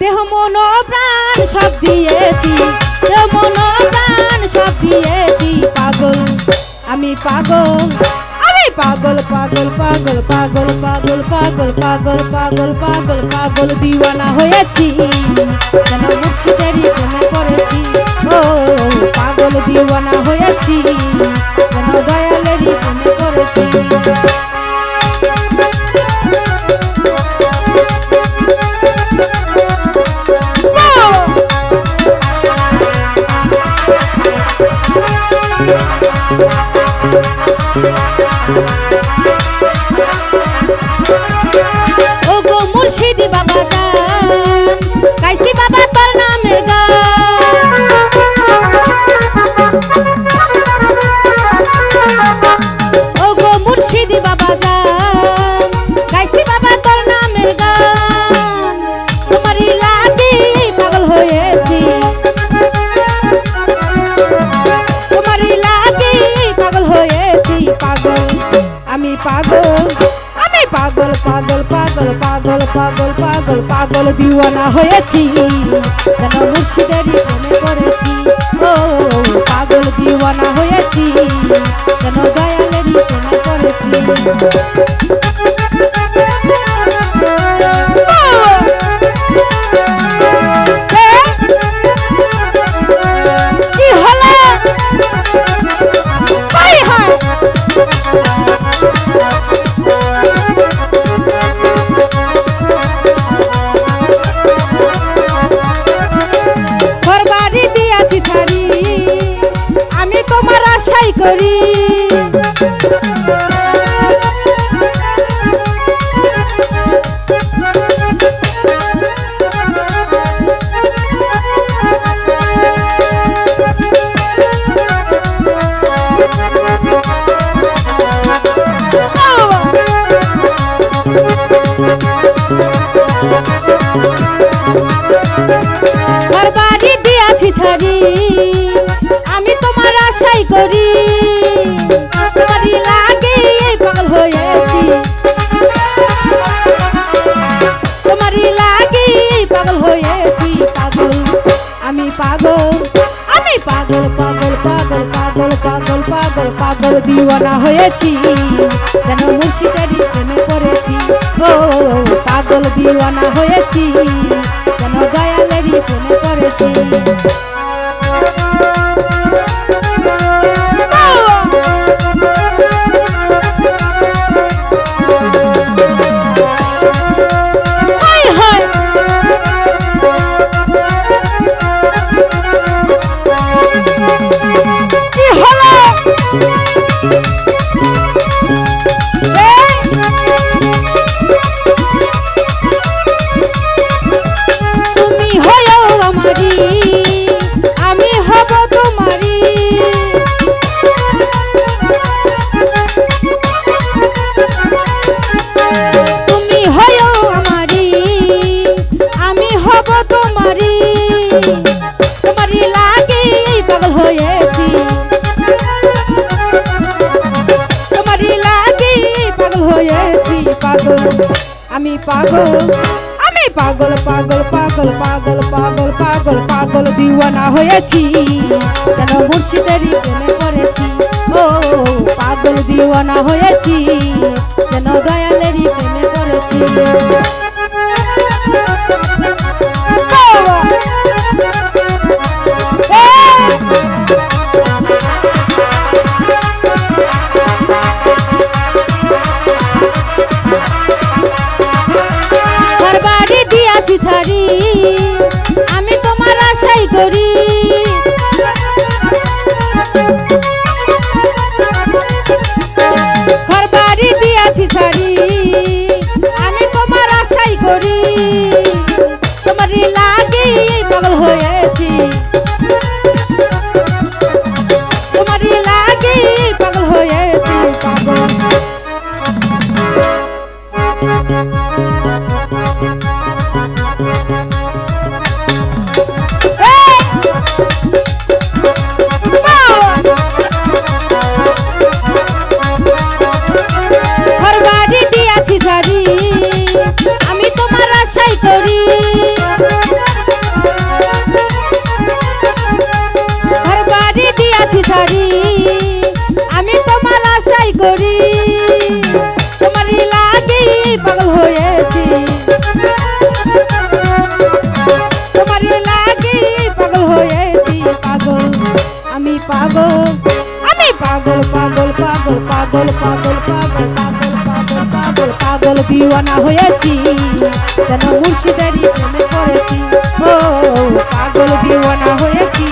দেহ মন প্রাণ সব দিয়েছি। দেহ মন প্রাণ সব দিয়েছি। পাগল, আমি পাগল আমি পাগল পাগল পাগল পাগল পাগল পাগল পাগল পাগল পাগল পাগল দিওয়ানা হয়েছি। যেন মুর্শিদেরই করেছি ও পাগল দিওয়ানা হয়েছি। ও গো মুর্শিদি বাবা পাগল পাগল দিওয়ানা হয়েছি। যেন মুর্শিদেরই প্রেমে পড়েছি ও, পাগল দিওয়ানা হয়েছি। যেন দয়ালেরই প্রেমে করেছি। দিওয়ানা হয়েছি যেন মুর্শিদারি প্রেমে করেছি ও পাগল দিওয়ানা হয়েছি যেন দয়ালেরই প্রেমে করেছি পাগল, আমি পাগল পাগল পাগল পাগল পাগল পাগল পাগল দিওয়ানা হয়েছি। কেন মুর্শিদেরই প্রেমে পড়েছি? ও, পাগল দিওয়ানা হয়েছি। কেন দয়ালেরই প্রেমে করেছি করি তোমারই লাগি পাগল হয়েছি। তোমারই লাগি পাগল হয়েছি, পাগল, আমি পাগল আমি পাগল পাগল পাগল পাগল পাগল পাগল পাগল পাগল পাগল দিওয়ানা হয়েছি, যেন মুর্শিদেরই প্রেমে পড়েছি। ও, পাগল দিওয়ানা হয়েছি।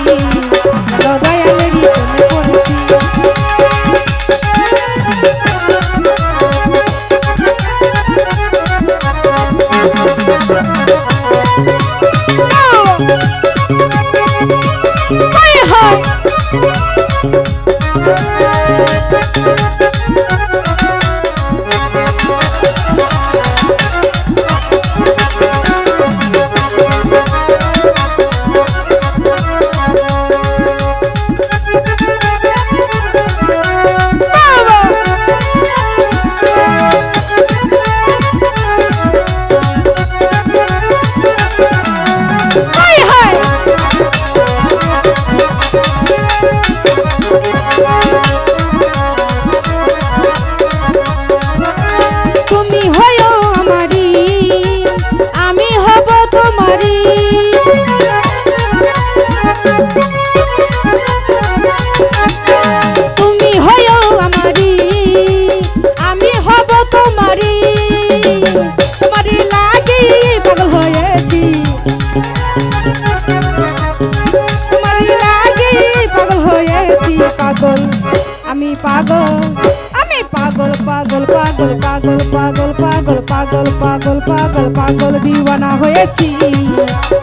আমি পাগল পাগল পাগল পাগল পাগল পাগল পাগল পাগল পাগল পাগল দিওয়ানা হয়েছি।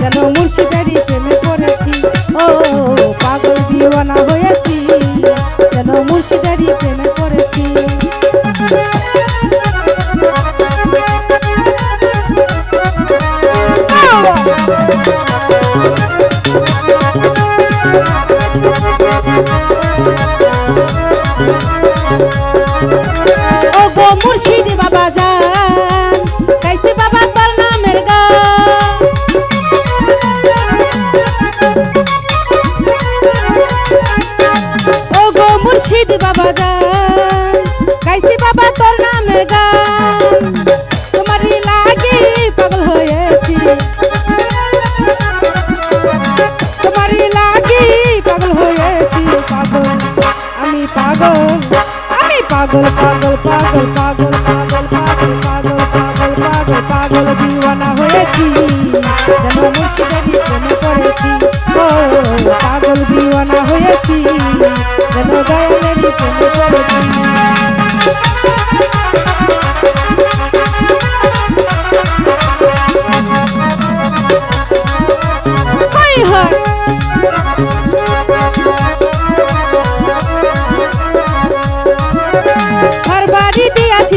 যেন মুর্শিদারি প্রেমে পড়েছি। ও, পাগল দিওয়ানা হয়েছি। যেন মুর্শিদারি প্রেমে পড়েছি। ও গাইছি বাবা যায় গাইছি বাবা তোর নামে গা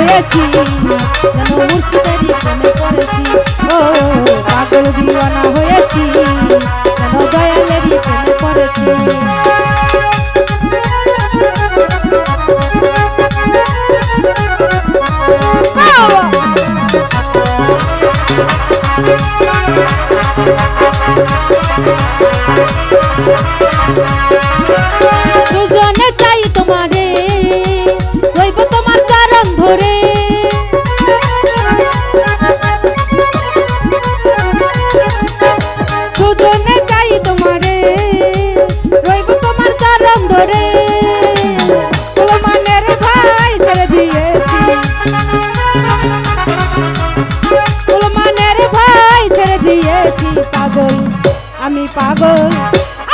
হয়েছি যেন মুর্শিদারি প্রেমে পড়েছি ও পাগল দিওয়ানা হয়েছি যেন দয়ালেরই প্রেমে পড়েছি পাগল?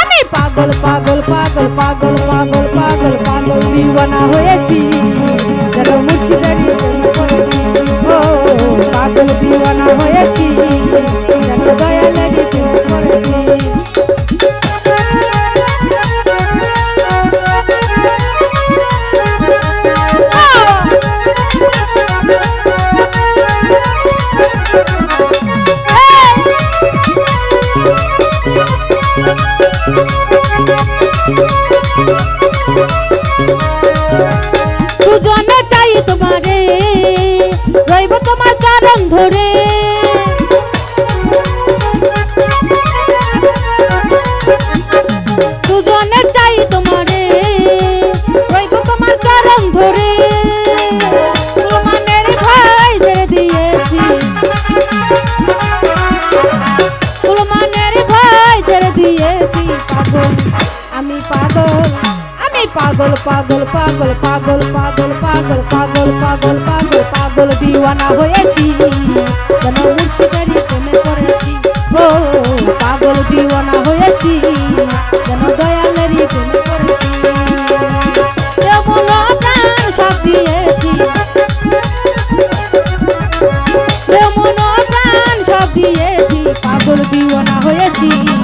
আমি পাগল পাগল পাগল পাগল পাগল পাগল পাগল দিওয়ানা হয়েছি। যেন মুর্শিদারি ও, পাগল দিওয়ানা হয়েছি। যেন দয়ালেরই প্রেমে পড়েছি। দিওয়ানা হয়েছি।